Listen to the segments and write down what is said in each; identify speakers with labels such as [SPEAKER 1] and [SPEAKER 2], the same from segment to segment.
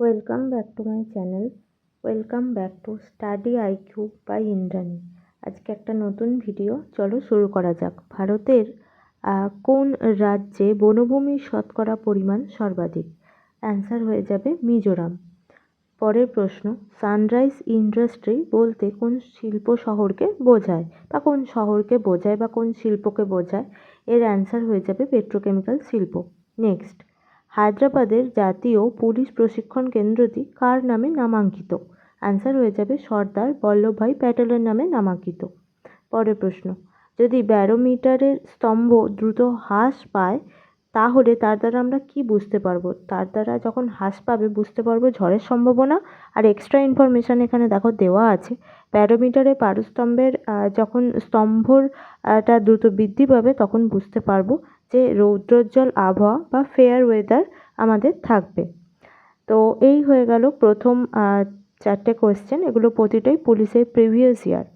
[SPEAKER 1] Welcome back to my channel welcome back to Study IQ by Indrani আজকে একটা নতুন video চলো শুরু করা যাক। ভারতের কোন রাজ্যে বনভূমির শতকরা পরিমাণ সর্বাধিক? অ্যান্সার হয়ে যাবে মিজোরাম। পরের প্রশ্ন সানরাইজ ইন্ডাস্ট্রি বলতে কোন শিল্প শহরকে বোঝায় বা কোন শহরকে বোঝায় বা কোন শিল্পকে বোঝায়? এর অ্যান্সার হয়ে যাবে পেট্রোকেমিক্যাল শিল্প। নেক্সট হায়দ্রাবাদের জাতীয় পুলিশ প্রশিক্ষণ কেন্দ্রটি কার নামে নামাঙ্কিত? অ্যান্সার হয়ে যাবে সর্দার বল্লভভাই প্যাটেলের নামে নামাঙ্কিত। পরের প্রশ্ন, যদি ব্যারোমিটারের স্তম্ভ দ্রুত হ্রাস পায় তাহলে তার দ্বারা আমরা কি বুঝতে পারব? তার দ্বারা যখন হ্রাস পাবে, বুঝতে পারব ঝড়ের সম্ভাবনা। আর এক্সট্রা ইনফরমেশান এখানে দেখো দেওয়া আছে। ব্যারোমিটারে পারস্তম্ভের যখন স্তম্ভর টা দ্রুত বৃদ্ধি পাবে, তখন বুঝতে পারব যে রৌদ্রোজ্জ্বল আবহাওয়া বা ফেয়ার ওয়েদার আমাদের থাকবে। তো এই হয়ে গেল প্রথম চারটে কোয়েশ্চেন এগুলো প্রতিটাই পুলিশের প্রিভিয়াস ইয়ার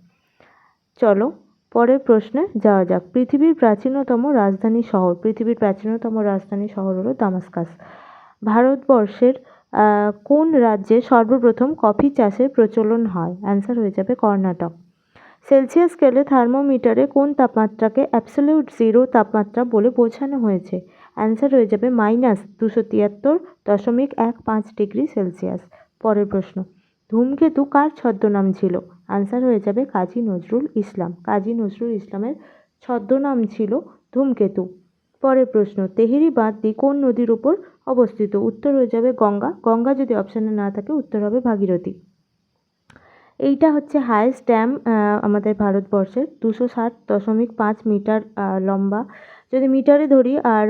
[SPEAKER 1] চলো পরের প্রশ্নে যাওয়া যাক। পৃথিবীর প্রাচীনতম রাজধানী শহর, পৃথিবীর প্রাচীনতম রাজধানী শহর হলো দামাস্কাস। ভারতবর্ষের কোন রাজ্যে সর্বপ্রথম কফি চাষের প্রচলন হয়? অ্যান্সার হয়ে যাবে কর্ণাটক। সেলসিয়াস স্কেলে থার্মোমিটারে কোন তাপমাত্রাকে অ্যাবসোলিউট জিরো তাপমাত্রা বলে বোঝানো হয়েছে? অ্যান্সার হয়ে যাবে মাইনাস দুশো তিয়াত্তর দশমিক এক পাঁচ ডিগ্রি সেলসিয়াস। পরের প্রশ্ন। ধূমকেতু কার ছদ্মনাম ছিল? আনসার হয়ে যাবে কাজী নজরুল ইসলাম। কাজী নজরুল ইসলামের ছদ্মনাম ছিল ধূমকেতু। পরের প্রশ্ন তেহেরি বাঁধটি কোন নদীর উপর অবস্থিত। উত্তর হয়ে যাবে গঙ্গা। গঙ্গা যদি অপশানে না থাকে, উত্তর হবে ভাগীরথী। এইটা হচ্ছে হায়েস্ট ড্যাম আমাদের ভারতবর্ষের। দুশো ষাট দশমিক পাঁচ মিটার লম্বা। যদি মিটারে ধরি আর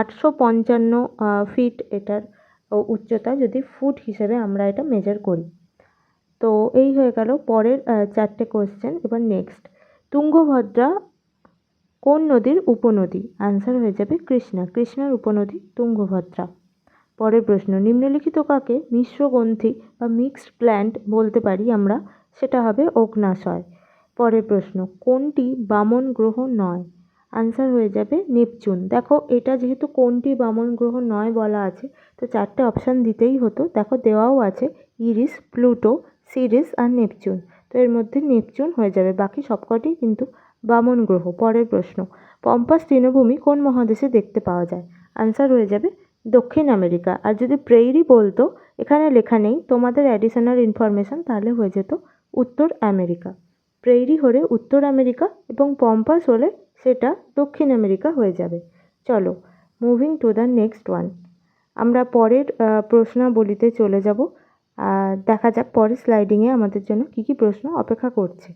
[SPEAKER 1] আটশো পঞ্চান্ন ফিট এটার উচ্চতা যদি ফুট হিসেবে আমরা এটা মেজার করি। তো এই হয়ে গেল পরের চারটে কোয়েশ্চেন এবার নেক্সট তুঙ্গভদ্রা কোন নদীর উপনদী? আনসার হয়ে যাবে কৃষ্ণা। কৃষ্ণার উপনদী তুঙ্গভদ্রা। পরের প্রশ্ন, নিম্নলিখিত কাকে মিশ্রগ্রন্থি বা মিক্সড প্ল্যান্ট বলতে পারি আমরা? সেটা হবে অগ্নাশয়। পরের প্রশ্ন, কোনটি বামন গ্রহ নয়? আনসার হয়ে যাবে নেপচুন। দেখো, এটা যেহেতু কোনটি বামন গ্রহ নয় বলা আছে, তো চারটে অপশান দিতেই হতো। দেখো, দেওয়াও আছে, ইরিস, প্লুটো সিরিস আর নেপচুন। তো এর মধ্যে নেপচুন হয়ে যাবে। বাকি সবকটি কিন্তু বামন গ্রহ। পরের প্রশ্ন, পম্পাস তৃণভূমি কোন মহাদেশে দেখতে পাওয়া যায়? আনসার হয়ে যাবে, দক্ষিণ আমেরিকা। আর যদি প্রেইরি বলতো, এখানে লেখা নেই, তোমাদের অ্যাডিশনাল ইনফরমেশান তাহলে হয়ে যেত উত্তর আমেরিকা। প্রেইরি হলে উত্তর আমেরিকা এবং পম্পাস হলে সেটা দক্ষিণ আমেরিকা হয়ে যাবে। চলো moving to the next one আমরা পরের প্রশ্নাবলিতে চলে যাব। দেখা যাক পরের স্লাইডিংয়ে আমাদের জন্য কী কী প্রশ্ন অপেক্ষা করছে।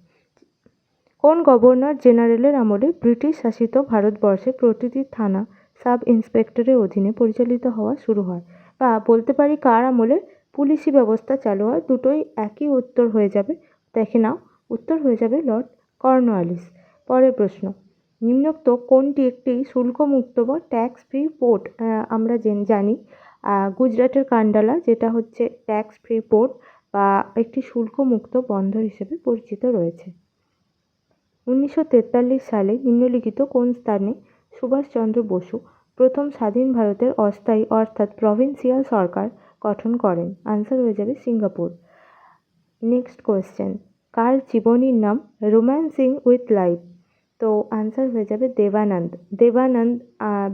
[SPEAKER 1] কোন গভর্নর জেনারেলের আমলে ব্রিটিশ শাসিত ভারতবর্ষে প্রতিটি থানা সাব ইন্সপেক্টরের অধীনে পরিচালিত হওয়া শুরু হয়? বা বলতে পারি কার আমলে পুলিশি ব্যবস্থা চালু হয়? দুটোই একই উত্তর হয়ে যাবে। দেখে নাও, উত্তর হয়ে যাবে লর্ড কর্নওয়ালিস। পরের প্রশ্ন, নিম্নোক্ত কোনটি একটি শুল্কমুক্ত বা ট্যাক্স ফ্রি পোর্ট আমরা জানি? গুজরাটের কান্ডালা, যেটা হচ্ছে ট্যাক্স ফ্রি পোর্ট বা একটি শুল্কমুক্ত বন্দর হিসেবে পরিচিত রয়েছে। উনিশশো তেতাল্লিশ সালে নিম্নলিখিত কোন স্থানে সুভাষচন্দ্র বসু প্রথম স্বাধীন ভারতের অস্থায়ী অর্থাৎ প্রভিন্সিয়াল সরকার গঠন করেন? আনসার হয়ে যাবে সিঙ্গাপুর। নেক্সট কোয়েশ্চেন কার জীবনীর নাম রোম্যান্সিং উইথ লাইফ তো আনসার হয়ে যাবে দেবানন্দ। দেবানন্দ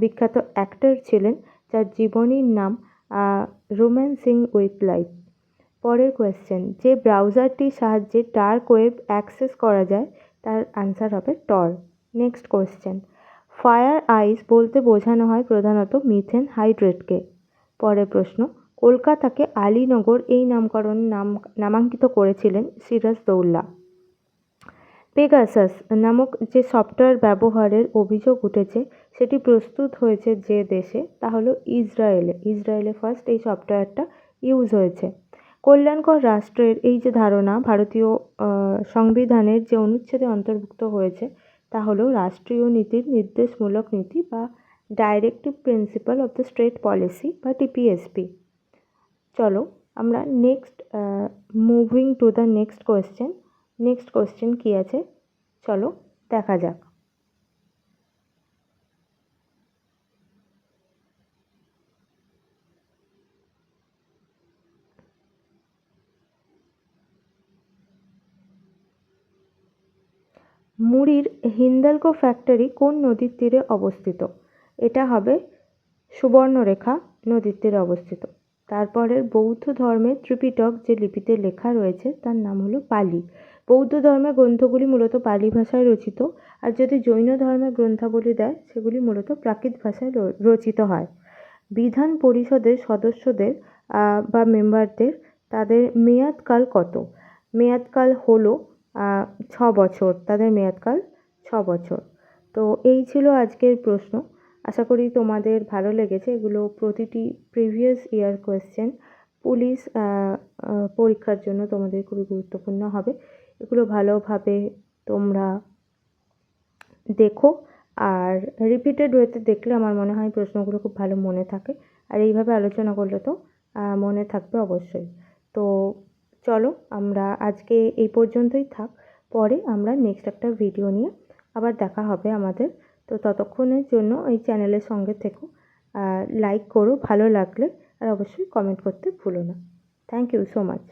[SPEAKER 1] বিখ্যাত অ্যাক্টর ছিলেন যার জীবনীর নাম রোম্যান্সিং উইথ লাইফ। পরের কোয়েশ্চেন যে ব্রাউজারটির সাহায্যে ডার্ক ওয়েব অ্যাক্সেস করা যায়, তার আনসার হবে Tor next question fire ice বলতে বোঝানো হয় প্রধানত মিথেন হাইড্রেটকে পরের প্রশ্ন, কলকাতাকে আলীনগর এই নামকরণ নাম, নামাঙ্কিত করেছিলেন সিরাজদৌল্লা পেগাসাস নামক যে সফটওয়্যার ব্যবহারের অভিযোগ উঠেছে, সেটি প্রস্তুত হয়েছে যে দেশে, তা হলো ইসরায়েলে। ইসরায়েলে ফার্স্ট এই সফটওয়্যারটা ইউজ হয়েছে। কল্যাণকর রাষ্ট্রের এই যে ধারণা, ভারতীয় সংবিধানের যে অনুচ্ছেদে অন্তর্ভুক্ত হয়েছে, তা হলো রাষ্ট্রীয় নীতির নির্দেশমূলক নীতি বা directive principal of the state policy বা টিপিএসপি চলো আমরা next moving to the next question next question কি আছে? চলো, দেখা যাক। মুড়ির হিন্দালকো ফ্যাক্টরি কোন নদীর তীরে অবস্থিত? এটা হবে সুবর্ণরেখা নদীর তীরে অবস্থিত। তারপরের বৌদ্ধ ধর্মের ত্রিপিটক যে লিপিতে লেখা রয়েছে, তার নাম হলো পালি। বৌদ্ধ ধর্মের গ্রন্থগুলি মূলত পালি ভাষায় রচিত, আর যদি জৈন ধর্মের গ্রন্থাবলী দেয়, সেগুলি মূলত প্রাকৃত ভাষায় রচিত হয়। বিধান পরিষদের সদস্যদের বা মেম্বারদের, তাদের মেয়াদকাল কত? মেয়াদকাল হলো ছ বছর, তাদের মেয়াদকাল ছ বছর। তো এই ছিল আজকের প্রশ্ন। আশা করি তোমাদের ভালো লেগেছে। এগুলো প্রতিটি প্রিভিয়াস ইয়ার কোয়েশ্চেন পুলিশ পরীক্ষার জন্য তোমাদের খুবই গুরুত্বপূর্ণ হবে। এগুলো ভালোভাবে তোমরা দেখো। আর রিপিটেড ওয়েতে দেখলে আমার মনে হয় প্রশ্নগুলো খুব ভালো মনে থাকে। আর এইভাবে আলোচনা করলে তো মনে থাকবে অবশ্যই। তো চলো, আমরা আজকে এই পর্যন্তই থাক। পরে আমরা নেক্সট একটা ভিডিও নিয়ে আবার দেখা হবে আমাদের। তো ততক্ষণের জন্য এই চ্যানেলের সঙ্গে থেকো। লাইক করো, ভালো লাগলে। আর অবশ্যই কমেন্ট করতে ভুলো না। Thank you so much